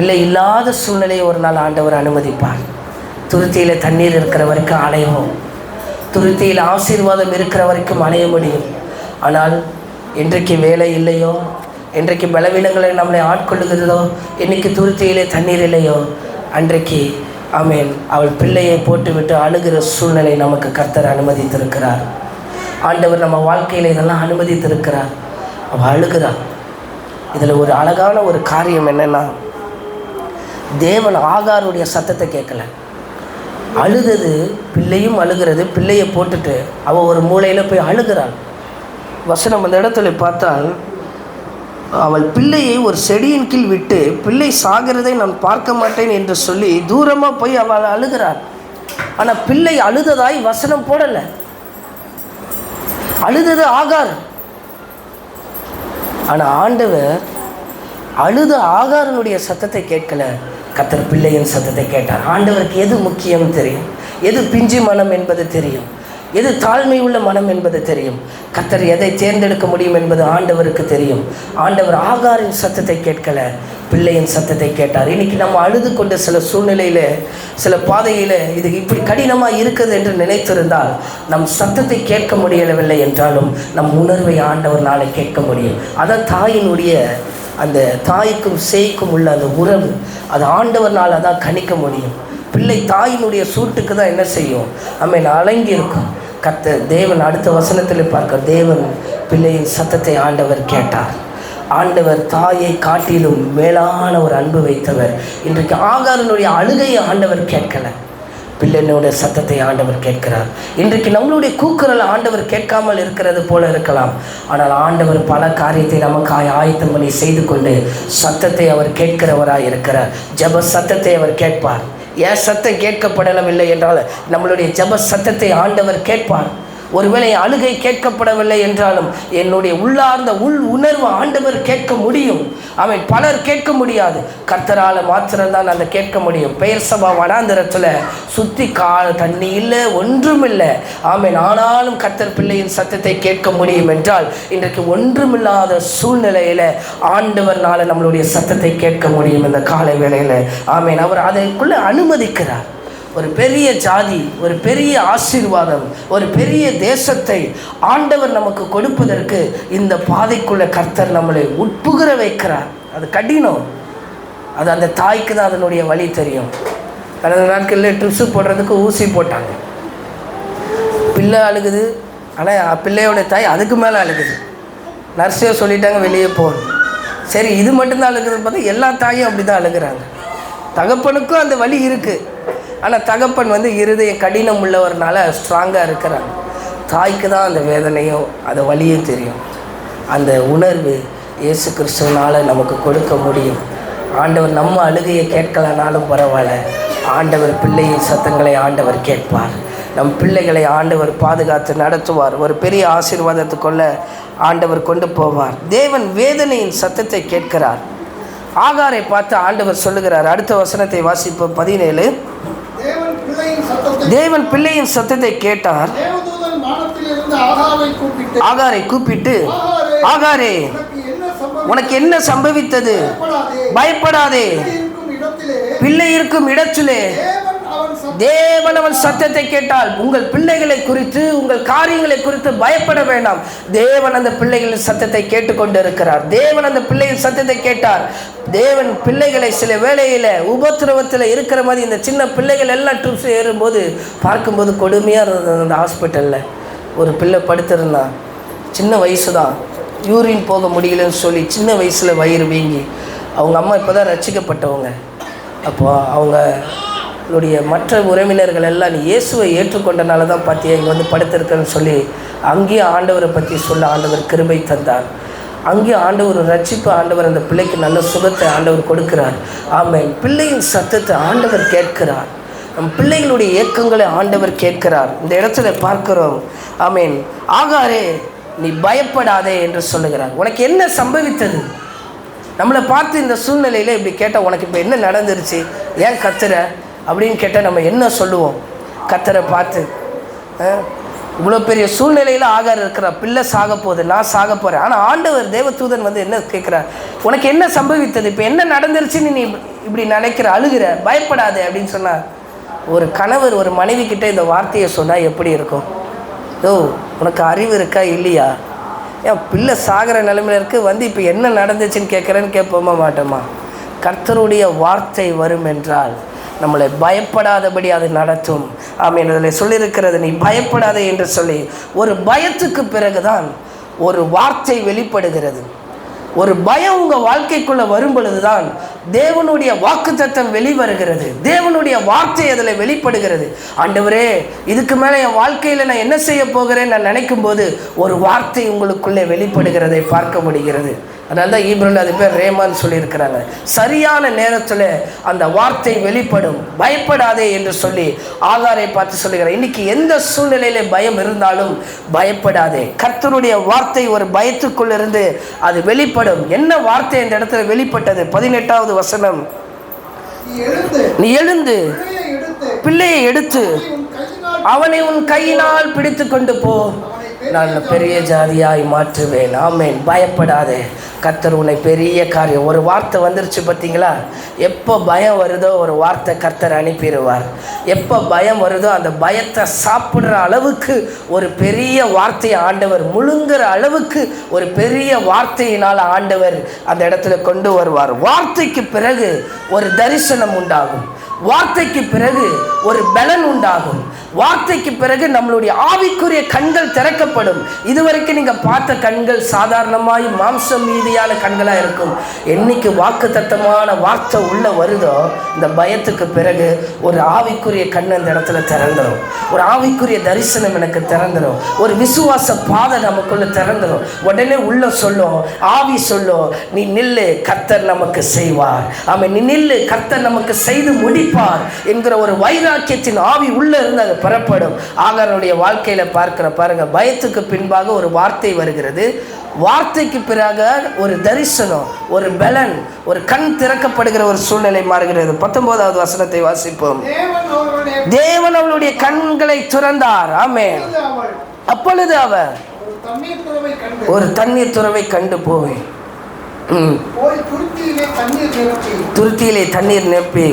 பிள்ளை இல்லாத சூழ்நிலையை ஒரு நாள் ஆண்டவர் அனுமதிப்பார். துருத்தியில் தண்ணீர் இருக்கிற வரைக்கும் அலையவும் துருத்தியில் ஆசீர்வாதம் இருக்கிற வரைக்கும் அலைய முடியும். ஆனால் என்றைக்கு வேலை இல்லையோ என்றைக்கு பலவீனங்களை நம்மளை ஆட்கொள்ளுகிறதோ என்றைக்கு துருத்தியிலே தண்ணீர் இல்லையோ அன்றைக்கு ஆமேன் அவள் பிள்ளையை போட்டுவிட்டு அழுகிற சூழ்நிலை நமக்கு கர்த்தர் அனுமதித்திருக்கிறார். ஆண்டவர் நம்ம வாழ்க்கையில் இதெல்லாம் அனுமதித்திருக்கிறார். அவள் அழுகிறாள் இதில் ஒரு அழகான ஒரு காரியம் என்னென்னா தேவன் ஆகாருடைய சத்தத்தை கேட்கல. அழுதது பிள்ளையும் அழுகிறது பிள்ளையை போட்டுட்டு அவள் ஒரு மூலையில் போய் அழுகிறாள் வசனம் அந்த இடத்துல பார்த்தால் அவள் பிள்ளையை ஒரு செடியின் கீழ் விட்டு பிள்ளை சாகிறதை நான் பார்க்க மாட்டேன் என்று சொல்லி தூரமாக போய் அவள் அழுகிறாள். ஆனால் பிள்ளை அழுததாய் வசனம் போடலை. அழுதது ஆகார். ஆனால் ஆண்டவர் அழுத ஆகாரனுடைய சத்தத்தை கேட்கல. கத்தர் பிள்ளையின் சத்தத்தை கேட்டார். ஆண்டவருக்கு எது முக்கியம் தெரியும்? எது பிஞ்சு மனம் என்பது தெரியும்? எது தாழ்மை உள்ள மனம் என்பது தெரியும்? கத்தர் எதை தேர்ந்தெடுக்க முடியும் என்பது ஆண்டவருக்கு தெரியும். ஆண்டவர் ஆகாரின் சத்தத்தை கேட்கல பிள்ளையின் சத்தத்தை கேட்டார். இன்னைக்கு நம்ம அழுது கொண்ட சில சூழ்நிலையில் சில பாதையில் இது இப்படி கடினமாக இருக்குது என்று நினைத்திருந்தால் நம் சத்தத்தை கேட்க முடியவில்லை என்றாலும் நம் உணர்வை ஆண்டவர் நாளை கேட்க முடியும். அதான் தாயினுடைய அந்த தாய்க்கும் சேய்க்கும் உள்ள அந்த உறவு அது ஆண்டவர்னால் தான் கணிக்க முடியும். பிள்ளை தாயினுடைய சூட்டுக்கு தான் என்ன செய்யும்? நம்ம அலங்கி இருக்கும் கத்த தேவன் அடுத்த வசனத்தில் பார்க்க தேவன் பிள்ளையின் சத்தத்தை ஆண்டவர் கேட்டார். ஆண்டவர் தாயை காட்டிலும் மேலான ஒரு அன்பு வைத்தவர். இன்றைக்கு ஆகாரனுடைய அழுகையை ஆண்டவர் கேட்கல. பிள்ளைனுடைய சத்தத்தை ஆண்டவர் கேட்கிறார். இன்றைக்கு நம்மளுடைய கூக்குரல் ஆண்டவர் கேட்காமல் இருக்கிறது போல இருக்கலாம். ஆனால் ஆண்டவர் பல காரியத்தை நமக்காய் ஆயத்தம் பண்ணி செய்து கொண்டு சத்தத்தை அவர் கேட்கிறவராக இருக்கிறார். ஜப சத்தத்தை அவர் கேட்பார். ஏன் சத்தம் கேட்கப்படவில்லை என்றால் நம்மளுடைய ஜெப சத்தத்தை ஆண்டவர் கேட்பார். ஒருவேளை அழுகை கேட்கப்படவில்லை என்றாலும் என்னுடைய உள்ளார்ந்த உள் உணர்வு ஆண்டவர் கேட்க முடியும். அவன் பலர் கேட்க முடியாது. கர்த்தரால் மாத்திரம்தான் அந்த கேட்க முடியும். பெயர் சபா வனாந்திரத்தில் சுற்றி கா தண்ணி இல்லை ஒன்றும் இல்லை. ஆமேன். ஆனாலும் கர்த்தர் பிள்ளையின் சத்தத்தை கேட்க முடியும் என்றால் இன்றைக்கு ஒன்றுமில்லாத சூழ்நிலையில் ஆண்டவர்னால நம்மளுடைய சத்தத்தை கேட்க முடியும் இந்த காலை வேளையில். ஆமேன். அவர் அதற்குள்ளே அனுமதிக்கிறார். ஒரு பெரிய ஜாதி ஒரு பெரிய ஆசீர்வாதம் ஒரு பெரிய தேசத்தை ஆண்டவர் நமக்கு கொடுப்பதற்கு இந்த பாதைக்குள்ள கர்த்தர் நம்மளை உட்புகிற வைக்கிறார். அது கடினம். அது அந்த தாய்க்கு தான் அதனுடைய வழி தெரியும். கடந்த நாட்களில் ட்ரிப்ஸு போடுறதுக்கு ஊசி போட்டாங்க. பிள்ளை அழுகுது. ஆனால் பிள்ளையோட தாய் அதுக்கு மேலே அழுகுது. நர்ஸே சொல்லிட்டாங்க வெளியே போகணும் சரி இது மட்டும்தான் அழுகுதுன்னு பார்த்தா எல்லா தாயும் அப்படி தான் அழுகுறாங்க. தகப்பனுக்கும் அந்த வழி இருக்குது ஆனால் தகப்பன் வந்து இருதயம் கடினம் உள்ளவர்னால ஸ்ட்ராங்காக இருக்கிறாங்க தாய்க்கு தான் அந்த வேதனையும் அந்த வழியும் தெரியும். அந்த உணர்வு இயேசு கிறிஸ்துவனால் நமக்கு கொடுக்க முடியும். ஆண்டவர் நம்ம அழுகையை கேட்கலனாலும் பரவாயில்ல. ஆண்டவர் பிள்ளையின் சத்தங்களை ஆண்டவர் கேட்பார். நம் பிள்ளைகளை ஆண்டவர் பாதுகாத்து நடத்துவார். ஒரு பெரிய ஆசீர்வாதத்துக்குள்ள ஆண்டவர் கொண்டு போவார். தேவன் வேதனையின் சத்தத்தை கேட்கிறார். ஆகாரை பார்த்து ஆண்டவர் சொல்லுகிறார். அடுத்த வசனத்தை வாசிப்போம். பதினேழு. தேவன் பிள்ளையின் சத்தத்தை கேட்டார் ஆகாரை கூப்பிட்டு ஆகாரே உனக்கு என்ன சம்பவித்தது? பயப்படாதே. பிள்ளை இருக்கும் இடத்திலே தேவன் அவன் சத்தத்தை கேட்டால் உங்கள் பிள்ளைகளை குறித்து உங்கள் காரியங்களை குறித்து பயப்பட வேண்டாம். தேவன் அந்த பிள்ளைகளின் சத்தத்தை கேட்டுக்கொண்டு இருக்கிறார் தேவன் அந்த பிள்ளையின் சத்தத்தை கேட்டார். தேவன் பிள்ளைகளை சில வேளையில் உபத்திரவத்தில் இருக்கிற மாதிரி இந்த சின்ன பிள்ளைகள் எல்லாம் டூப்ஸ் ஏறும்போது பார்க்கும்போது கொடுமையாக இருந்தது அந்த ஹாஸ்பிட்டலில் ஒரு பிள்ளை படுத்திருந்தான் சின்ன வயசு தான் யூரின் போக முடியலன்னு சொல்லி சின்ன வயசில் வயிறு வீங்கி. அவங்க அம்மா இப்போ தான் ரசிக்கப்பட்டவங்க. அப்போ அவங்க உன்னுடைய மற்ற உறவினர்கள் எல்லாம் நீ இயேசுவை ஏற்றுக்கொண்டனால தான் பார்த்தியா இங்கே வந்து படுத்திருக்கேன்னு சொல்லி அங்கேயும் ஆண்டவரை பற்றி சொல்ல ஆண்டவர் கிருபை தந்தார். அங்கே ஆண்டவர் ரட்சிப்பு ஆண்டவர் அந்த பிள்ளைக்கு நல்ல சுகத்தை ஆண்டவர் கொடுக்கிறார். ஆமாம் பிள்ளையின் சத்தத்தை ஆண்டவர் கேட்கிறார். நம் பிள்ளைகளுடைய இயக்கங்களை ஆண்டவர் கேட்கிறார். இந்த இடத்துல பார்க்கிறோம். ஆமீன். ஆகாரே நீ பயப்படாதே என்று சொல்லுகிறார். உனக்கு என்ன சம்பவித்தது? நம்மளை பார்த்து இந்த சூழ்நிலையில் இப்படி கேட்டால் உனக்கு இப்போ என்ன நடந்துருச்சு? ஏன் கத்துற? அப்படின்னு கேட்டால் நம்ம என்ன சொல்லுவோம்? கத்தரை பார்த்து ஆ? இவ்வளோ பெரிய சூழ்நிலையில் ஆகார் இருக்கிறா பிள்ளை சாக போகுது நான் சாக போகிறேன் ஆனால் ஆண்டவர் தேவதூதன் வந்து என்ன கேட்குறார்? உனக்கு என்ன சம்பவித்தது? இப்போ என்ன நடந்துருச்சுன்னு நீ இப்படி நினைக்கிற அழுகிற பயப்படாதே அப்படின்னு சொன்னார் ஒரு கணவர் ஒரு மனைவி கிட்டே இந்த வார்த்தையை சொன்னால் எப்படி இருக்கும்? ஓ உனக்கு அறிவு இருக்கா இல்லையா? ஏன் பிள்ளை சாகிற நிலைமையில் இருக்கு வந்து இப்போ என்ன நடந்துச்சுன்னு கேட்குறேன்னு கேட்போமா மாட்டோமா? கர்த்தருடைய வார்த்தை வரும் என்றால் நம்மளை பயப்படாதபடி அது நடத்தும். ஆமீன். அதில் சொல்லியிருக்கிறது நீ பயப்படாதே என்று சொல்லி ஒரு பயத்துக்கு பிறகுதான் ஒரு வார்த்தை வெளிப்படுகிறது. ஒரு பயம் உங்கள் வாழ்க்கைக்குள்ளே வரும் பொழுதுதான் தேவனுடைய வாக்குத்தத்தம் வெளிவருகிறது. தேவனுடைய வார்த்தை அதில் வெளிப்படுகிறது. ஆண்டவரே இதுக்கு மேலே என் வாழ்க்கையில் நான் என்ன செய்ய போகிறேன் நான் நினைக்கும் போது ஒரு வார்த்தை உங்களுக்குள்ளே வெளிப்படுகிறதை பார்க்க முடிகிறது. அதனால தான் ஈப்ரல் அது பேர் ரேமான்னு சொல்லியிருக்கிறாங்க. சரியான நேரத்தில் அந்த வார்த்தை வெளிப்படும். பயப்படாதே என்று சொல்லி ஆதாரை பார்த்து சொல்லுகிறார். இன்னைக்கு எந்த சூழ்நிலையில பயம் இருந்தாலும் பயப்படாதே. கர்த்தருடைய வார்த்தை ஒரு பயத்துக்குள் இருந்து அது வெளிப்படும். என்ன வார்த்தை இந்த இடத்துல வெளிப்பட்டது? பதினெட்டாவது வசனம். நீ எழுந்து பிள்ளையை எடுத்து அவனை உன் கையினால் பிடித்து கொண்டு போ. நான் பெரிய ஜாதியாய் மாற்றுவேன். ஆமேன். பயப்படாதே. கர்த்தர் உன்னை பெரிய காரியம். ஒரு வார்த்தை வந்துருச்சு பார்த்தீங்களா? எப்போ பயம் வருதோ ஒரு வார்த்தை கர்த்தர் அனுப்பிடுவார். எப்போ பயம் வருதோ அந்த பயத்தை சாப்பிட்ற அளவுக்கு ஒரு பெரிய வார்த்தையை ஆண்டவர் முழுங்குற அளவுக்கு ஒரு பெரிய வார்த்தையினால் ஆண்டவர் அந்த இடத்துல கொண்டு வருவார். வார்த்தைக்கு பிறகு ஒரு தரிசனம் உண்டாகும். வார்த்தைக்கு பிறகு ஒரு பலன் உண்டாகும். வார்த்தைக்கு பிறகு நம்மளுடைய ஆவிக்குரிய கண்கள் திறக்கப்படும். இதுவரைக்கும் நீங்க பார்த்த கண்கள் சாதாரணமாய் மாம்சம் மீதியான கண்களா இருக்கும். என்னைக்கு வாக்கு தத்தமான வார்த்தை உள்ள வருதோ இந்த பயத்துக்கு பிறகு ஒரு ஆவிக்குரிய கண் அந்த இடத்துல திறந்துடும் ஒரு ஆவிக்குரிய தரிசனம் எனக்கு திறந்துடும் ஒரு விசுவாச பாதை நமக்குள்ள திறந்துடும் உடனே உள்ள சொல்லும் ஆவி சொல்லும் நீ நில்லு கத்தர் நமக்கு செய்வார். ஆமாம் நீ நில்லு கத்தர் நமக்கு செய்து முடிப்பார் என்கிற ஒரு வைராக்கியத்தின் ஆவி உள்ள இருந்தது. பெறப்படும். ஆகாரனுடைய வாழ்க்கையில பார்க்கிற பாருங்க பயத்துக்கு பின்பாக ஒரு வார்த்தை வருகிறது. வார்த்தைக்கு பிறகு ஒரு தரிசனம் ஒரு பலன் ஒரு கண் திறக்கப்படுகிற ஒரு சூழ்நிலை மாறுகிறது. பத்தொன்பதாவது வசனத்தை வாசிப்போம். தேவன் அவளுடைய கண்களை துறந்தார். அவள் அப்பொழுது அவர் ஒரு தண்ணீர் துறவை கண்டு போய் துருத்தியிலே தண்ணீர் நிரப்பி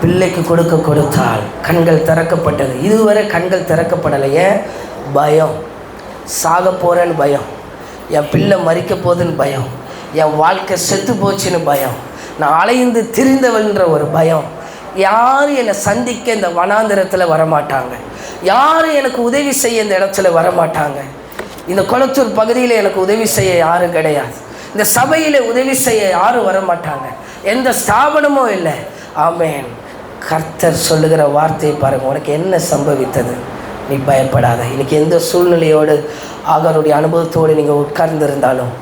பிள்ளைக்கு கொடுக்க கொடுத்தால் கண்கள் திறக்கப்பட்டது. இதுவரை கண்கள் திறக்கப்படலை ஏன் பயம். சாக போகிறேன்னு பயம். என் பிள்ளை மறிக்க போகுதுன்னு பயம். என் வாழ்க்கை செத்து போச்சுன்னு பயம். நான் அலைந்து திரிந்தவன்ற ஒரு பயம். யாரும் என்னை சந்திக்க இந்த வனாந்திரத்தில் வரமாட்டாங்க? யாரும் எனக்கு உதவி செய்ய இந்த இடத்துல வரமாட்டாங்க? இந்த குளத்தூர் பகுதியில் எனக்கு உதவி செய்ய யாரும் கிடையாது. இந்த சபையில் உதவி செய்ய யாரும் வரமாட்டாங்க. எந்த ஸ்தாபனமும் இல்லை. ஆமேன். கர்த்தர் சொல்லுகிற வார்த்தையை பாருங்கள் உனக்கு என்ன சம்பவித்தது? நீ பயப்படாத. இன்னைக்கு எந்த சூழ்நிலையோடு ஆகாருடைய அனுபவத்தோடு நீங்கள் உட்கார்ந்திருந்தாலும்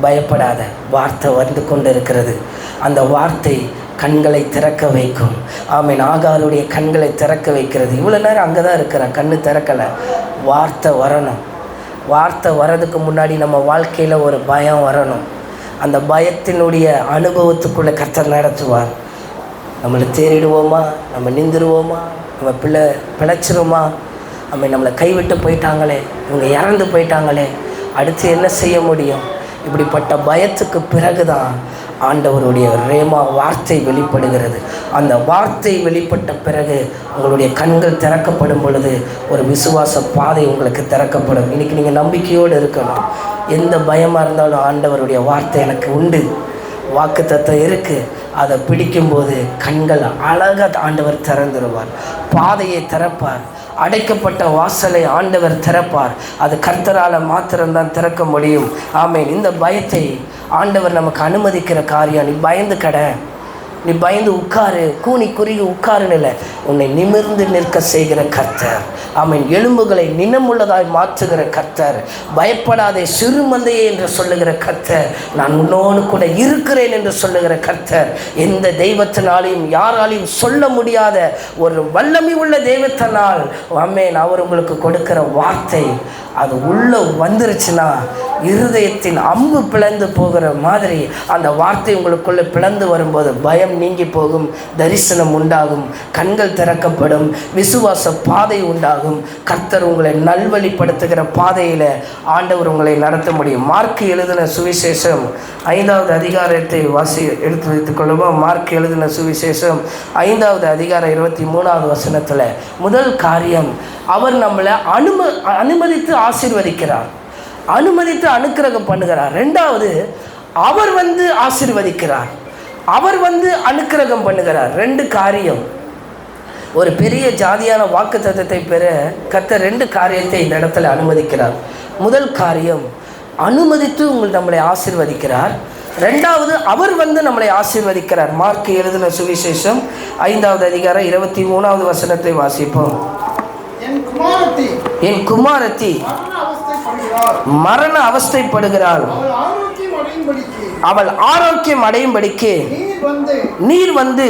பயப்படாத. வார்த்தை வந்து கொண்டு இருக்கிறது அந்த வார்த்தை கண்களை திறக்க வைக்கும். ஆமீன். ஆகாருடைய கண்களை திறக்க வைக்கிறது. இவ்வளோ நேரம் அங்கே தான் இருக்கிறேன். கண்ணு திறக்கலை. வார்த்தை வரணும். வார்த்தை வர்றதுக்கு முன்னாடி நம்ம வாழ்க்கையில் ஒரு பயம் வரணும். அந்த பயத்தினுடைய அனுபவத்துக்குள்ளே கர்த்தர் நடத்துவார். நம்மளை தேறிடுவோமா? நம்ம நிந்துடுவோமா நம்ம பிள்ளை பிழைச்சிருமா நம்ம நம்மளை கைவிட்டு போயிட்டாங்களே. இவங்க இறந்து போயிட்டாங்களே. அடுத்து என்ன செய்ய முடியும்? இப்படிப்பட்ட பயத்துக்கு பிறகுதான் ஆண்டவருடைய ரேமா வார்த்தை வெளிப்படுகிறது. அந்த வார்த்தை வெளிப்பட்ட பிறகு உங்களுடைய கண்கள் திறக்கப்படும் பொழுது ஒரு விசுவாச பாதை உங்களுக்கு திறக்கப்படும். இன்றைக்கி நீங்கள் நம்பிக்கையோடு இருக்கணும் எந்த பயமாக இருந்தாலும் ஆண்டவருடைய வார்த்தை எனக்கு உண்டு. வாக்கு தத்துவம் இருக்குது அதை பிடிக்கும்போது கண்கள் அழகாக ஆண்டவர் திறந்துருவார். பாதையை திறப்பார். அடைக்கப்பட்ட வாசலை ஆண்டவர் திறப்பார். அது கர்த்தரால் மாத்திரம்தான் திறக்க முடியும். ஆமேன். இந்த பயத்தை ஆண்டவர் நமக்கு அனுமதிக்கிற காரியம் நீ பயந்து கடை. நீ பயந்து உட்காரு கூனி குறுகி உட்காருன்னு இல்லை உன்னை நிமிர்ந்து நிற்க செய்கிற கர்த்தர். ஆமீன் எலும்புகளை நினமுள்ளதாய் மாற்றுகிற கர்த்தர். பயப்படாதே சிறுமந்தையே என்று சொல்லுகிற கர்த்தர். நான் உன்னோடு கூட இருக்கிறேன் என்று சொல்லுகிற கர்த்தர். எந்த தெய்வத்தினாலையும் யாராலையும் சொல்ல முடியாத ஒரு வல்லமை உள்ள தெய்வத்தினால் அம்மேன் அவர் உங்களுக்கு கொடுக்கிற வார்த்தை அது உள்ளே வந்துருச்சுன்னா இருதயத்தின் அம்பு பிளந்து போகிற மாதிரி அந்த வார்த்தை உங்களுக்குள்ளே பிளந்து வரும்போது பயம் பயம் நீங்கி போகும். தரிசனம் உண்டாகும். கண்கள் திறக்கப்படும். விசுவாச பாதை உண்டாகும். கர்த்தர் உங்களை நல்வழிப்படுத்துகிற பாதையில் ஆண்டவர் உங்களை நடத்த முடியும். மார்க் எழுதின சுவிசேஷம் ஐந்தாவது அதிகாரத்தை வாசி எடுத்து வைத்துக் கொள்ளுவோம். மார்க் எழுதின சுவிசேஷம் ஐந்தாவது அதிகாரம் இருபத்தி மூணாவது வசனத்தில் முதல் காரியம் அவர் நம்மளை அனும அனுமதித்து ஆசிர்வதிக்கிறார். அனுமதித்து அனுக்கிரகம் பண்ணுகிறார். ரெண்டாவது அவர் வந்து ஆசிர்வதிக்கிறார். அவர் வந்து அனுக்கிரகம் பண்ணுகிறார். ரெண்டு காரியம். ஒரு பெரிய ஜாதியான வாக்கு தத்தத்தை பெற கத்த ரெண்டு காரியத்தை இந்த இடத்துல அனுமதிக்கிறார். முதல் காரியம் அனுமதித்து உங்கள் நம்மளை ஆசீர்வதிக்கிறார். ரெண்டாவது அவர் வந்து நம்மளை ஆசீர்வதிக்கிறார். மார்க் எழுதின சுவிசேஷம் ஐந்தாவது அதிகாரம் இருபத்தி மூணாவது வசனத்தை வாசிப்போம். என் குமாரத்தி. மரண அவஸ்தைப்படுகிறாள் அவள் ஆரோக்கியம் அடையும்படிக்கு நீர் வந்து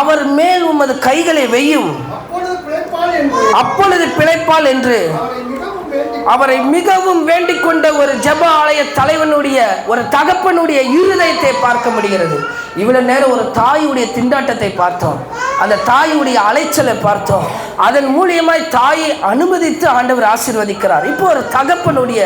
அவர் மேல் உமது கைகளை வெய்யும் அப்பொழுது பிழைப்பாள் என்று. அவரை மிகவும் வேண்டிக் கொண்ட ஒரு ஜெப ஆலய தலைவனுடைய ஒரு தகப்பனுடைய இருதயத்தை பார்க்க முடிகிறது. இவ்வளவு நேரம் ஒரு தாயுடைய திண்டாட்டத்தை பார்த்தோம். அந்த தாயுடைய அலைச்சலை பார்த்தோம். அதன் மூலியமாய் தாயை அனுமதித்து ஆண்டவர் ஆசீர்வதிக்கிறார். இப்போ ஒரு தகப்பனுடைய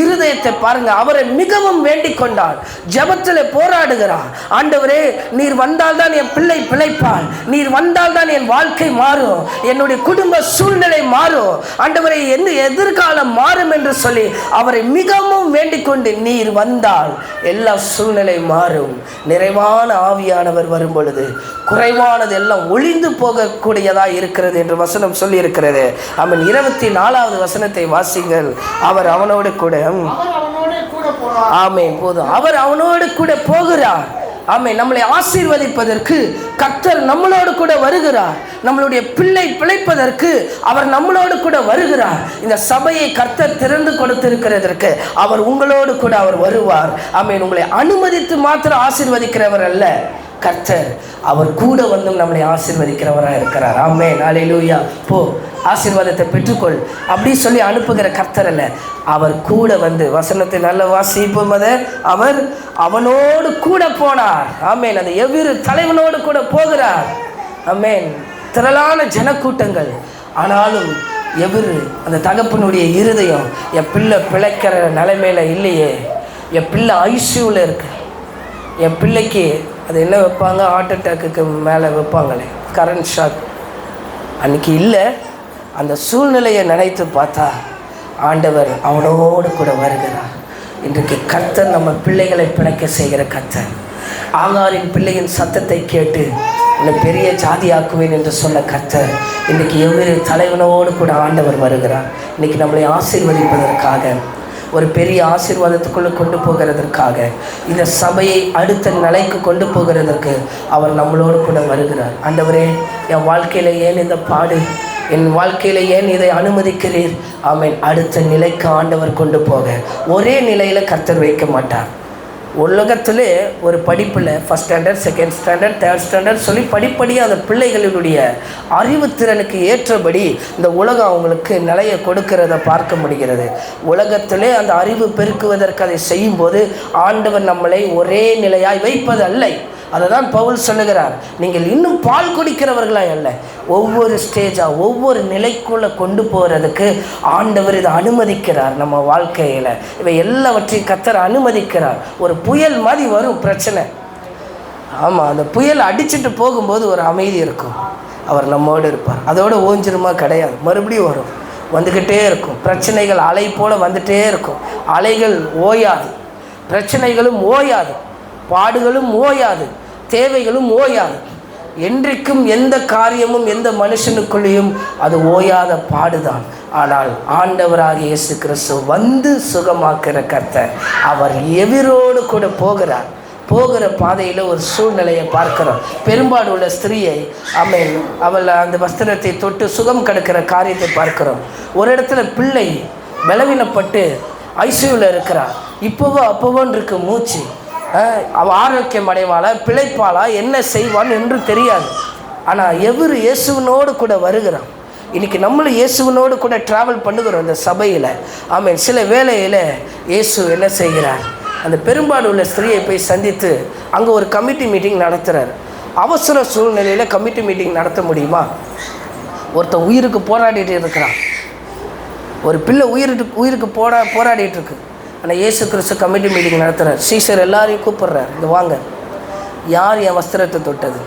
இருதயத்தை பாருங்க அவரை மிகவும் வேண்டிக் கொண்டார் ஜெபத்தில் போராடுகிறார். ஆண்டவரே நீர் வந்தால்தான் என் பிள்ளை பிழைப்பாள். நீர் வந்தால்தான் என் வாழ்க்கை மாறும். என்னுடைய குடும்ப சூழ்நிலை மாறும். ஆண்டவரை என்ன எதிர்காலம் மாறும் என்று சொல்லி அவரை மிகவும் வேண்டிக் கொண்டு நீர் வந்தால் எல்லா சூழ்நிலை மாறும். நிறைவான ஆவியானவர் வரும் பொழுது குறைவானது எல்லாம் ஒளிந்து போகக்கூடியதா இருக்கிறது என்று வசனம் சொல்லி இருக்கிறது அவன் இருபத்தி நாலாவது வசனத்தை வாசிங்கள். அவர் அவனோடு கூட ஆமே போதும். அவர் அவனோடு கூட போகிறார். ஆமே நம்மளை ஆசீர்வதிப்பதற்கு கர்த்தர் நம்மளோடு கூட வருகிறார். நம்மளுடைய பிள்ளை பிழைப்பதற்கு அவர் நம்மளோடு கூட வருகிறார். இந்த சபையை கர்த்தர் திறந்து கொடுத்திருக்கிறதற்கு அவர் உங்களோடு கூட அவர் வருவார். ஆமேன். உங்களை அனுமதித்து மாத்திரம் ஆசீர்வதிக்கிறவர் அல்ல. கர்த்தர் அவர் கூட வந்தும் நம்மளை ஆசிர்வதிக்கிறவராக இருக்கிறார். ஆமே நாளையிலூயா போ ஆசீர்வாதத்தை பெற்றுக்கொள். அப்படி சொல்லி அனுப்புகிற கர்த்தர் அல்ல. அவர் கூட வந்து வசனத்தை நல்ல வாசிப்போம் அவர் அவனோடு கூட போனார். ஆமேன். அந்த எவ்விரு தலைவனோடு கூட போகிறார். ஆமேன். திரளான ஜனக்கூட்டங்கள். ஆனாலும் எவரு அந்த தகப்பனுடைய இருதயம் என் பிள்ளை பிழைக்கிற நிலைமையில இல்லையே. என் பிள்ளை ஐசியூவில் இருக்கு. என் பிள்ளைக்கு அது என்ன வைப்பாங்க? ஹார்ட் அட்டாக்குக்கு மேலே வைப்பாங்களே. கரண்ட் ஷாக் அன்றைக்கி இல்லை. அந்த சூழ்நிலையை நினைத்து பார்த்தா ஆண்டவர் அவனோடு கூட வருகிறார். இன்றைக்கு கர்த்தர் நம்ம பிள்ளைகளை பிழைக்க செய்கிற கர்த்தர். ஆங்காரின் பிள்ளையின் சத்தத்தை கேட்டு உன்னை பெரிய ஜாதியாக்குவேன் என்று சொன்ன கத்தர் இன்றைக்கு எவ்வளவு தலைவனோடு கூட ஆண்டவர் வருகிறார். இன்றைக்கி நம்மளை ஆசீர்வதிப்பதற்காக ஒரு பெரிய ஆசீர்வாதத்துக்குள்ளே கொண்டு போகிறதற்காக இந்த சபையை அடுத்த நிலைக்கு கொண்டு போகிறதற்கு அவர் நம்மளோடு கூட வருகிறார். ஆண்டவரே என் வாழ்க்கையில் ஏன் இந்த பாடு? என் வாழ்க்கையில் ஏன் இதை அனுமதிக்கிறீர்? ஆமேன். அடுத்த நிலைக்கு ஆண்டவர் கொண்டு போக. ஒரே நிலையில் கர்த்தர் வைக்க மாட்டார். உலகத்திலே ஒரு படிப்பில் first standard second standard third standard சொல்லி படிப்படியாக அந்த பிள்ளைகளினுடைய அறிவுத்திறனுக்கு ஏற்றபடி இந்த உலகம் அவங்களுக்கு நிலையை கொடுக்கிறத பார்க்க முடிகிறது. உலகத்திலே அந்த அறிவு பெருக்குவதற்கு அதை செய்யும்போது ஆண்டவர் நம்மளை ஒரே நிலையாய் வைப்பது அல்ல அதை தான் பவுல் சொல்லுகிறார். நீங்கள் இன்னும் பால் குடிக்கிறவர்களாக அல்ல ஒவ்வொரு ஸ்டேஜாக ஒவ்வொரு நிலைக்குள்ளே கொண்டு போகிறதுக்கு ஆண்டவர் இதை அனுமதிக்கிறார் நம்ம வாழ்க்கையில். இவை எல்லாவற்றையும் கத்தர் அனுமதிக்கிறார். ஒரு புயல் மாதிரி வரும் பிரச்சனை. ஆமாம் அந்த புயல் அடிச்சுட்டு போகும்போது ஒரு அமைதி இருக்கும். அவர் நம்மோடு இருப்பார். அதோட ஓஞ்சிருமா கிடையாது. மறுபடியும் வரும். வந்துக்கிட்டே இருக்கும். பிரச்சனைகள் அலை போல் வந்துகிட்டே இருக்கும். அலைகள் ஓயாது. பிரச்சனைகளும் ஓயாது. பாடுகளும் ஓயாது தேவைகளும் ஓயாது. என்றைக்கும் எந்த காரியமும் எந்த மனுஷனுக்குள்ளேயும் அது ஓயாத பாடுதான். ஆனால் ஆண்டவராக இயேசு கிறிஸ்து வந்து சுகமாக்குற கர்த்தர். அவர் எவிரோடு கூட போகிறார். போகிற பாதையில் ஒரு சூழ்நிலையை பார்க்கிறோம். பெரும்பாடு உள்ள ஸ்திரீயை அமேன் அவள் அந்த வஸ்திரத்தை தொட்டு சுகம் கிடக்கிற காரியத்தை பார்க்கிறோம். ஒரு இடத்துல பிள்ளை பலவீனப்பட்டு ஐசியூவில் இருக்கிறார் இப்போவோ அப்போவோன்னு இருக்கு மூச்சு. ஆரோக்கியம் அடைவாளா பிழைப்பாளா என்ன செய்வான் என்று தெரியாது. ஆனால் எவரு இயேசுவினோடு கூட வருகிறான். இன்றைக்கி நம்மளும் இயேசுவினோடு கூட ட்ராவல் பண்ணுகிறோம் இந்த சபையில். ஆமாம் சில வேளையில் இயேசு என்ன செய்கிறார்? அந்த பெரும்பாடு உள்ள ஸ்திரீயை போய் சந்தித்து அங்கே ஒரு கமிட்டி மீட்டிங் நடத்துகிறார் அவசர சூழ்நிலையில் கமிட்டி மீட்டிங் நடத்த முடியுமா? ஒருத்தன் உயிருக்கு போராடிட்டு இருக்கிறான். ஒரு பிள்ளை உயிருக்கு உயிருக்கு போரா போராடிட்டு இருக்கு. ஆனால் இயேசு கிறிஸ்து கமிட்டி மீட்டிங் நடத்துகிறார் சீசர் எல்லாரையும் கூப்பிட்றார். இங்கே வாங்க. யார் என் வஸ்திரத்தை தொட்டது?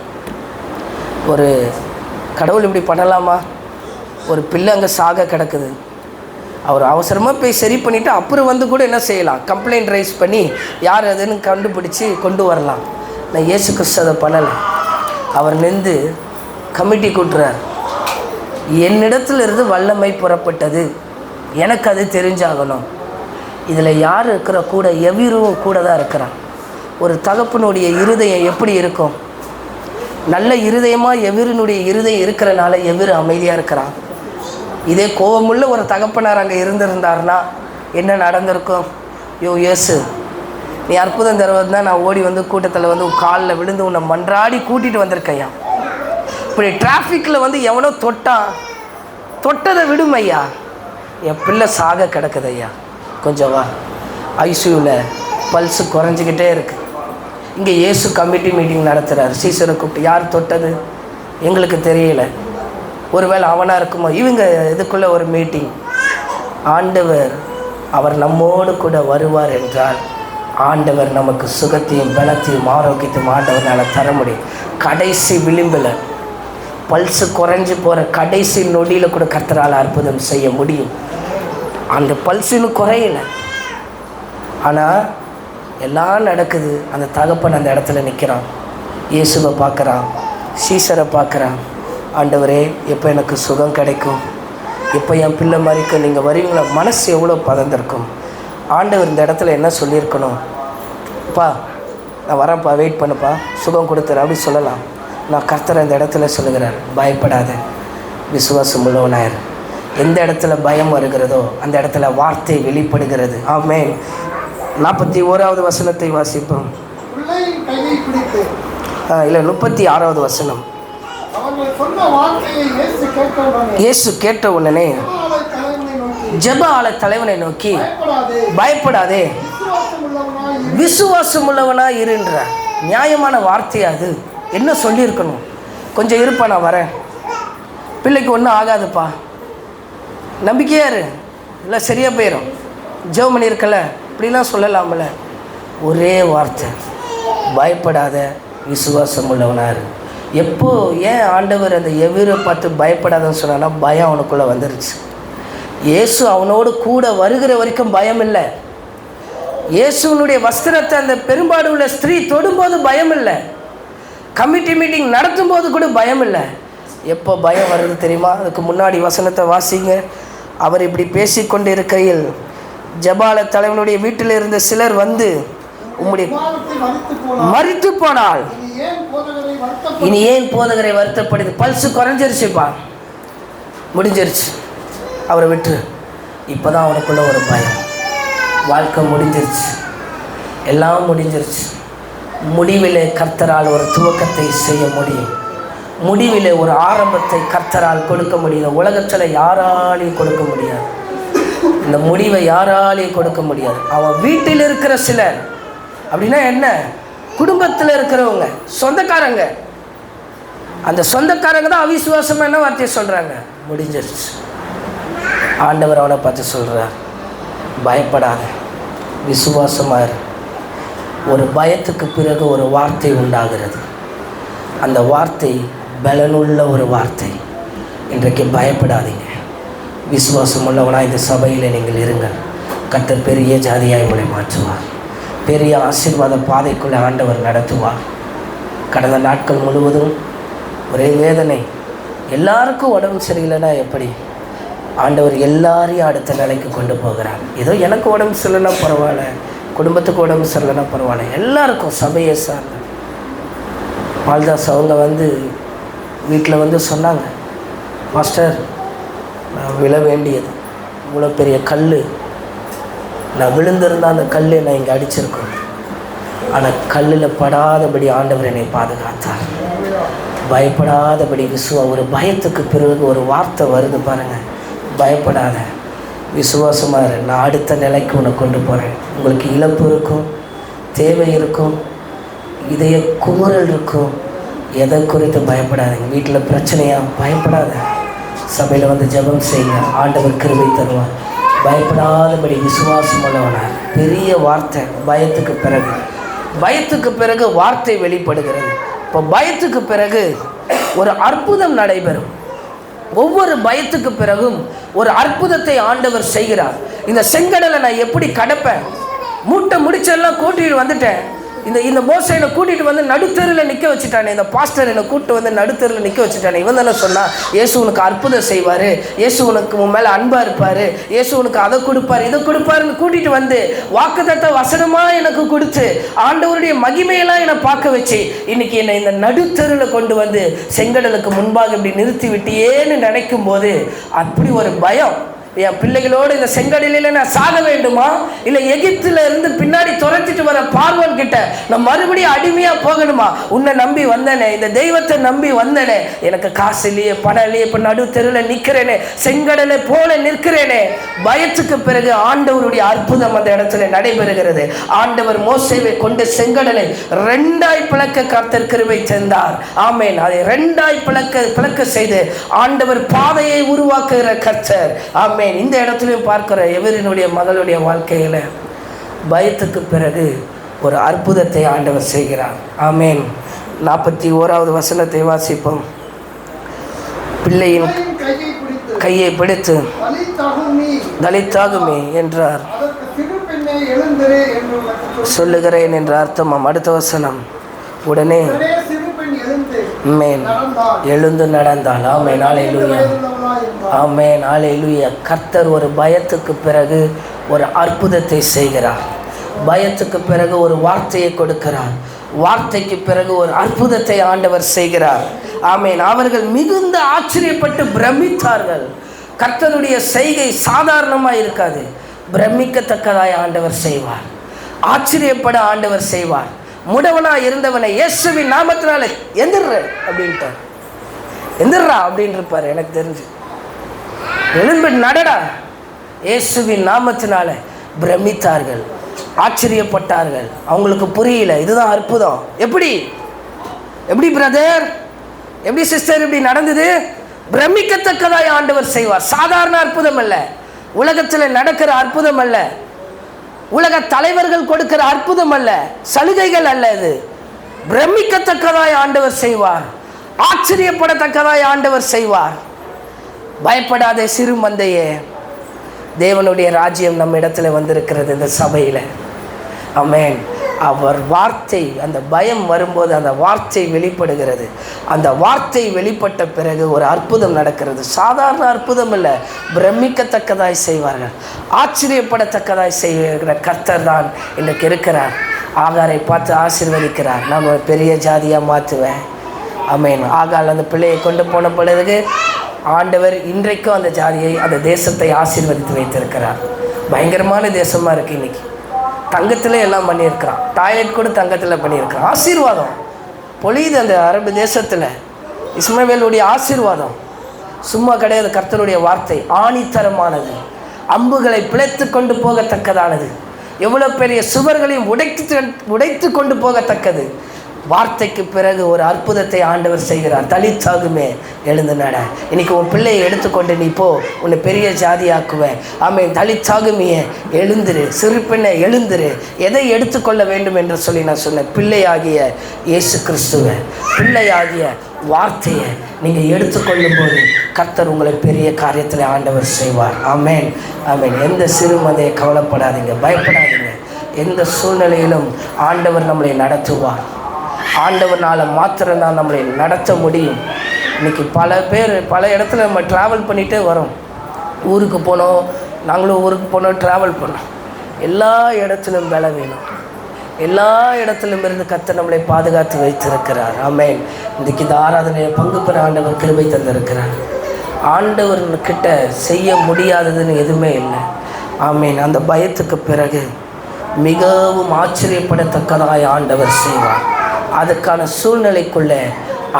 ஒரு கடவுள் இப்படி பண்ணலாமா? ஒரு பிள்ளை அங்கே சாக கிடக்குது. அவர் அவசரமாக போய் சரி பண்ணிவிட்டு அப்புறம் வந்து கூட என்ன செய்யலாம்? கம்ப்ளைண்ட் ரைஸ் பண்ணி யார் அதுன்னு கண்டுபிடிச்சி கொண்டு வரலாம். நான் இயேசு கிறிஸ்து அதை பண்ணலை. அவர் நின்று கமிட்டி கூட்டுறார். என்னிடத்துலேருந்து வல்லமை புறப்பட்டது. எனக்கு அது தெரிஞ்சாகணும். இதில் யார் இருக்கிற கூட எவிரும் கூட தான் இருக்கிறான். ஒரு தகப்பனுடைய இருதயம் எப்படி இருக்கும்? நல்ல இருதயமாக எவிரனுடைய இருதயம் இருக்கிறனால எவிரு அமைதியாக இருக்கிறான். இதே கோபமுள்ள ஒரு தகப்பனார் அங்கே இருந்திருந்தாருன்னா என்ன நடந்திருக்கும்? யோ இயேசு நீ அற்புதம் தருவது தான் நான் ஓடி வந்து கூட்டத்தில் வந்து காலில் விழுந்து உன்னை மன்றாடி கூட்டிகிட்டு வந்திருக்கையா இப்படி டிராஃபிக்கில் வந்து எவனோ தொட்டான். தொட்டதை விடும் ஐயா என் பிள்ளை சாக கிடக்குது ஐயா. கொஞ்சம் வா. ஐசியூவில் பல்ஸு குறைஞ்சிக்கிட்டே இருக்குது இங்கே இயேசு கமிட்டி மீட்டிங் நடத்துகிறார் சீசரை கூப்பிட்டு யார் தொட்டது? எங்களுக்கு தெரியல. ஒருவேளை அவனாக இருக்குமோ? இவங்க இதுக்குள்ளே ஒரு மீட்டிங் ஆண்டவர் அவர் நம்மோடு கூட வருவார் என்றால் ஆண்டவர் நமக்கு சுகத்தையும் பலத்தையும் ஆரோக்கியத்தையும் ஆண்டவரால் தர முடியும். கடைசி விளிம்பில் பல்ஸு குறைஞ்சி போகிற கடைசி நொடியில் கூட கத்தரால் அற்புதம் செய்ய முடியும். அந்த பல்ஸுன்னு இன்னும் குறையல. ஆனால் எல்லாம் நடக்குது. அந்த தகப்பன் அந்த இடத்துல நிற்கிறான் இயேசுவை பார்க்குறான். சீசரை பார்க்குறான். ஆண்டவரே எப்போ எனக்கு சுகம் கிடைக்கும்? இப்போ என் பிள்ளை மாதிரிக்கும் நீங்கள் வரீங்களா மனசு எவ்வளோ பதந்திருக்கும்? ஆண்டவர் இந்த இடத்துல என்ன சொல்லியிருக்கணும்? அப்பா நான் வரேன்ப்பா வெயிட் பண்ணுப்பா. சுகம் கொடுத்துரு அப்படி சொல்லலாம். நான் கர்த்தரை இந்த இடத்துல சொல்லுகிறேன் பயப்படாத. விசுவாசம் உள்ளவனாயிரு எந்த இடத்துல பயம் வருகிறதோ அந்த இடத்துல வார்த்தை வெளிப்படுகிறது. ஆமே நாற்பத்தி ஓராவது வசனத்தை வாசிப்போம். இல்லை முப்பத்தி ஆறாவது வசனம். இயேசு கேட்ட உடனே ஜப ஆல தலைவனை நோக்கி பயப்படாதே விசுவாசம் உள்ளவனா இருன்ற நியாயமான வார்த்தை அது. என்ன சொல்லியிருக்கணும்? கொஞ்சம் இருப்பா நான் வரேன். பிள்ளைக்கு ஒன்றும் ஆகாதுப்பா. நம்பிக்கையா இரு. இல்லை சரியாக போயிடும் ஜெபம் பண்ணியிருக்கல. இப்படிலாம் சொல்லலாம்ல. ஒரே வார்த்தை. பயப்படாத விசுவாசம் உள்ளவனாக இரு. எப்போ ஏன் ஆண்டவர் அந்த எவிரை பார்த்து பயப்படாதன்னு சொன்னான்னா பயம் அவனுக்குள்ளே வந்துருச்சு. இயேசு அவனோடு கூட வருகிற வரைக்கும் பயம் இல்லை. இயேசுவனுடைய வஸ்திரத்தை அந்த பெரும்பாடு உள்ள ஸ்திரீ தொடும்போது பயம் இல்லை. கமிட்டி மீட்டிங் நடத்தும் போது கூட பயம் இல்லை. எப்போ பயம் வருது தெரியுமா? அதுக்கு முன்னாடி வசனத்தை வாசிங்க. அவர் இப்படி பேசிக்கொண்டு இருக்கையில் ஜபால தலைவனுடைய வீட்டில் இருந்த சிலர் வந்து உம்முடைய மறித்து போனால். இனி ஏன் போதகரை வருத்தப்படுது? பல்சு குறைஞ்சிருச்சுப்பா முடிஞ்சிருச்சு. அவரை விட்டு இப்போ தான் அவனுக்குள்ள ஒரு பயம். வாழ்க்கை முடிஞ்சிருச்சு. எல்லாம் முடிஞ்சிருச்சு. முடிவிலே கர்த்தரால் ஒரு துவக்கத்தை செய்ய முடியும். முடிவிலே ஒரு ஆரம்பத்தை கர்த்தரால் கொடுக்க முடியும் உலகத்தில் யாராலையும் கொடுக்க முடியாது. இந்த முடிவை யாராலையும் கொடுக்க முடியாது. அவன் வீட்டில் இருக்கிற சிலர். அப்படின்னா என்ன? குடும்பத்தில் இருக்கிறவங்க சொந்தக்காரங்க. அந்த சொந்தக்காரங்க தான் அவிசுவாசமாக என்ன வார்த்தையை சொல்கிறாங்க முடிஞ்சிருச்சு. ஆண்டவர் அவனை பார்த்து சொல்கிறார் பயப்படாத. விசுவாசமாக இரு. ஒரு பயத்துக்கு பிறகு ஒரு வார்த்தை உண்டாகிறது. அந்த வார்த்தை பலனுள்ள ஒரு வார்த்தை. இன்றைக்கு பயப்படாதீங்க. விசுவாசம் உள்ளவனாக இந்த சபையில் நீங்கள் இருங்கள். கத்தர் பெரிய ஜாதியாய் உங்களை மாற்றுவார். பெரிய ஆசீர்வாத பாதைக்குள்ளே ஆண்டவர் நடத்துவார். கடந்த நாட்கள் முழுவதும் ஒரே வேதனை. எல்லாருக்கும் உடம்பு சரியில்லைன்னா எப்படி? ஆண்டவர் எல்லாரையும் அடுத்த நிலைக்கு கொண்டு போகிறார். ஏதோ எனக்கு உடம்பு சரியில்லைன்னா பரவாயில்ல. குடும்பத்துக்கு உடம்பு சரியில்லைன்னா பரவாயில்ல. எல்லாருக்கும் சபையை சார்ந்த. பால்தாஸ் அவங்க வந்து வீட்டில் வந்து சொன்னாங்க மாஸ்டர் நான் விழ வேண்டியது. இவ்வளோ பெரிய கல் நான் விழுந்திருந்தா அந்த கல் என்னை இங்கே அடிச்சிருக்கோம் ஆனால் கல்லில் படாதபடி ஆண்டவர் என்னை பாதுகாத்தார். பயப்படாதபடி விசுவா ஒரு பயத்துக்கு பிறகு ஒரு வார்த்தை வருது பாருங்கள் பயப்படாத. விசுவாசமாக இரு. நான் அடுத்த நிலைக்கு உன்னை கொண்டு போகிறேன் உங்களுக்கு இழப்பு இருக்கும் தேவை இருக்கும் இதய குமுறல் இருக்கும். எதை குறித்து பயப்படாதீங்க. வீட்டில் பிரச்சனையாக பயப்படாத. சபையில் வந்து ஜெபம் செய்யுங்க. ஆண்டவர் கிருபை தருவார். பயப்படாதபடி விசுவாசம் உள்ளவனார் பெரிய வார்த்தை பயத்துக்கு பிறகு. பயத்துக்கு பிறகு வார்த்தை வெளிப்படுகிறது. இப்போ பயத்துக்கு பிறகு ஒரு அற்புதம் நடைபெறும். ஒவ்வொரு பயத்துக்கு பிறகும் ஒரு அற்புதத்தை ஆண்டவர் செய்கிறார். இந்த செங்கடலை நான் எப்படி கடப்பேன்? மூட்டை முடிச்செல்லாம் கூட்டிட்டு வந்துட்டேன். இந்த இந்த மோசை என்னை கூட்டிகிட்டு வந்து நடுத்தெருவில் நிற்க வச்சுட்டானே இந்த பாஸ்டர் என்னை கூப்பிட்டு வந்து நடுத்தருவில் நிற்க வச்சுட்டானே. இவன் தானே சொன்னான் இயேசு உனக்கு அற்புதம் செய்வார். இயேசு உனக்கு உன் மேலே அன்பாக இருப்பார். இயேசு உனக்கு அதை கொடுப்பார் இதை கொடுப்பாருன்னு கூட்டிகிட்டு வந்து வாக்குத்தத்த வசனமாக எனக்கு கொடுத்து ஆண்டவருடைய மகிமையெல்லாம் என்னை பார்க்க வச்சு இன்றைக்கி என்னை இந்த நடுத்தெருவில் கொண்டு வந்து செங்கடலுக்கு முன்பாக இப்படி நிறுத்தி விட்டியேன்னு நினைக்கும் போது அப்படி ஒரு பயம் என் பிள்ளைகளோடு இந்த செங்கடலில் நான் சாக வேண்டுமா? இல்லை எகிப்துல இருந்து பின்னாடி துரைச்சிட்டு வர பார்வன் கிட்ட நான் மறுபடியும் அடிமையா போகணுமா? உன்னை நம்பி வந்தேனே இந்த தெய்வத்தை நம்பி வந்தேனே. எனக்கு காசு இல்லையே பணம் இல்லையே இப்போ நடு தெருவில் நிற்கிறேனே செங்கடலை போல நிற்கிறேனே. பயத்துக்கு பிறகு ஆண்டவருடைய அற்புதம் அந்த இடத்துல நடைபெறுகிறது. ஆண்டவர் மோசேவை கொண்டு செங்கடலை ரெண்டாய் பிளக்க கர்த்தர் கிருபை தந்தார். ஆமேன். அதை ரெண்டாய் பிளக்க பிளக்க செய்து ஆண்டவர் பாதையை உருவாக்குகிற கர்த்தர். ஆமேன். இந்த இடத்துலையும் பார்க்குற எவரினுடைய மகளுடைய வாழ்க்கையில் பயத்துக்கு பிறகு ஒரு அற்புதத்தை ஆண்டவர் செய்கிறார். ஆமேன். நாற்பத்தி ஓராவது வசனத்தை வாசிப்போம். பிள்ளையின் கையை பிடித்து தலித்தாகுமே என்றார். சொல்லுகிறேன் என்ற அர்த்தமாம் அடுத்த வசனம். உடனே எழுந்து மேன் நடந்தாள் எழுந்து நடந்தாள் ஆமே நாளை வயதுள்ளவளாய் இருந்தாள். கர்த்தர் ஒரு பயத்துக்கு பிறகு ஒரு அற்புதத்தை செய்கிறார். பயத்துக்கு பிறகு ஒரு வார்த்தையை கொடுக்கிறார். வார்த்தைக்கு பிறகு ஒரு அற்புதத்தை ஆண்டவர் செய்கிறார். ஆமேன். அவர்கள் மிகுந்த ஆச்சரியப்பட்டு பிரமித்தார்கள். கர்த்தருடைய செய்கை சாதாரணமாக இருக்காது. பிரமிக்கத்தக்கதாய் ஆண்டவர் செய்வார். ஆச்சரியப்பட ஆண்டவர் செய்வார். முடவனா இருந்தவனை இயேசுவின் நாமத்தினால எந்திர அப்படின்ட்டார். எந்திர்றா அப்படின்னு இருப்பார் எனக்கு தெரிஞ்சு. எழும்பி நடடா. இயேசுவின் நாமத்தினால பிரமித்தார்கள் ஆச்சரியப்பட்டார்கள். அவங்களுக்கு புரியல இதுதான் அற்புதம். எப்படி? எப்படி பிரதர் எப்படி சிஸ்டர் இப்படி நடந்தது? பிரமிக்கத்தக்கதாய் ஆண்டவர் செய்வார். சாதாரண அற்புதம் அல்ல. உலகத்தில் நடக்கிற அற்புதம் அல்ல. உலக தலைவர்கள் கொடுக்கிற அற்புதம் அல்ல. சலுகைகள் அல்ல இது. பிரமிக்கத்தக்கதாய் ஆண்டவர் செய்வார். ஆச்சரியப்படத்தக்கதாய் ஆண்டவர் செய்வார். பயப்படாத சிறு மந்தையே. தேவனுடைய ராஜ்யம் நம்ம இடத்துல வந்திருக்கிறது இந்த சபையில். அமேன் அவர் வார்த்தை அந்த பயம் வரும்போது அந்த வார்த்தை வெளிப்படுகிறது. அந்த வார்த்தை வெளிப்பட்ட பிறகு ஒரு அற்புதம் நடக்கிறது. சாதாரண அற்புதம் இல்லை பிரமிக்கத்தக்கதாய் செய்வார்கள். ஆச்சரியப்படத்தக்கதாய் செய்கிற கர்த்தர் தான் இன்றைக்கு இருக்கிறார். ஆகாரை பார்த்து ஆசிர்வதிக்கிறார். நம்ம பெரிய ஜாதியாக மாற்றுவேன் அமேன் ஆகால் அந்த பிள்ளையை கொண்டு போன பிறகு ஆண்டவர் இன்றைக்கும் அந்த ஜாதியை அந்த தேசத்தை ஆசீர்வதித்து வைத்திருக்கிறார். பயங்கரமான தேசமாக இருக்குது இன்னைக்கு. தங்கத்தில் எல்லாம் பண்ணியிருக்கிறான். டாய்லெட் கூட தங்கத்தில் பண்ணியிருக்கிறான். ஆசீர்வாதம். பொழியுது அந்த அரபு தேசத்தில் இஸ்மவேலுடைய ஆசீர்வாதம். சும்மா கிடையாது கர்த்தருடைய வார்த்தை. ஆணித்தரமானது. அம்புகளை பிழைத்து கொண்டு போகத்தக்கதானது. எவ்வளோ பெரிய சுவர்களையும் உடைத்து உடைத்து கொண்டு போகத்தக்கது. வார்த்தைக்கு பிறகு ஒரு அற்புதத்தை ஆண்டவர் செய்கிறார். தலித்தாகுமே எழுந்து நட. இன்னைக்கு உன் பிள்ளையை எடுத்துக்கொண்டு நீ போ. உன்னை பெரிய ஜாதியாக்குவேன். ஆமே தலித்தாகுமையே எழுந்துரு. சிறுப்பினை எழுந்துரு. எதை எடுத்துக்கொள்ள வேண்டும் என்று சொல்லி நான் சொன்னேன். பிள்ளையாகிய இயேசு கிறிஸ்துவை பிள்ளையாகிய வார்த்தையை நீங்கள் எடுத்துக்கொள்ளும் போது கர்த்தர் உங்களை பெரிய காரியத்தில் ஆண்டவர் செய்வார். ஆமேன். ஆமேன். எந்த சிறுமதையை கவலைப்படாதீங்க. பயப்படாதீங்க. எந்த சூழ்நிலையிலும் ஆண்டவர் நம்மளை நடத்துவார். ஆண்டவனால் மாத்திரம்தான் நம்மளை நடத்த முடியும். இன்றைக்கி பல பேர் பல இடத்துல நம்ம ட்ராவல் பண்ணிகிட்டே வரோம். ஊருக்கு போனோம் நாங்களும் ஊருக்கு போனோம் ட்ராவல் பண்ணோம். எல்லா இடத்துலையும் வேலை வேணும். எல்லா இடத்திலும் இருந்து கத்த நம்மளை பாதுகாத்து வைத்திருக்கிறார். ஆமேன். இன்றைக்கு இந்த ஆராதனையை பங்கு பெற ஆண்டவர் கிருபை தந்திருக்கிறார். ஆண்டவர்கிட்ட செய்ய முடியாததுன்னு எதுவுமே இல்லை. ஆமேன். அந்த பயத்துக்கு பிறகு மிகவும் ஆச்சரியப்படத்தக்கதாய் ஆண்டவர் செய்வார். அதுக்கான சூழ்நிலைக்குள்ளே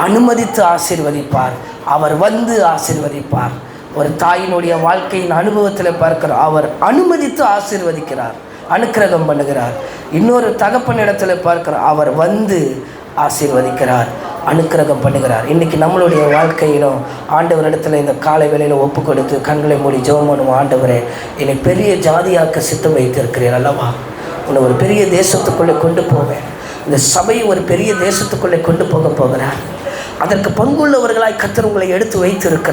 அனுமதித்து ஆசீர்வதிப்பார். அவர் வந்து ஆசிர்வதிப்பார். ஒரு தாயினுடைய வாழ்க்கையின் அனுபவத்தில் பார்க்கிறோம் அவர் அனுமதித்து ஆசீர்வதிக்கிறார். அனுக்கிரகம் பண்ணுகிறார். இன்னொரு தகப்பன் இடத்துல பார்க்கிறோம் அவர் வந்து ஆசீர்வதிக்கிறார். அனுக்கிரகம் பண்ணுகிறார். இன்றைக்கி நம்மளுடைய வாழ்க்கையிலும் ஆண்டவரிடத்தில் இந்த காலை வேலையில் ஒப்பு கொடுத்து கண்களை மூடி ஜெபம் பண்ணுவோம் ஆண்டவரே என்னை பெரிய ஜாதியாக்க சித்தம் வைத்திருக்கிறீர் அல்லவா? உன்னை ஒரு பெரிய தேசத்துக்குள்ளே கொண்டு போவேன். இந்த சபையை ஒரு பெரிய தேசத்துக்குள்ளே கொண்டு போக போகிறார். அதற்கு பங்குள்ளவர்களாய் கத்தர் உங்களை எடுத்து வைத்திருக்கிறார்.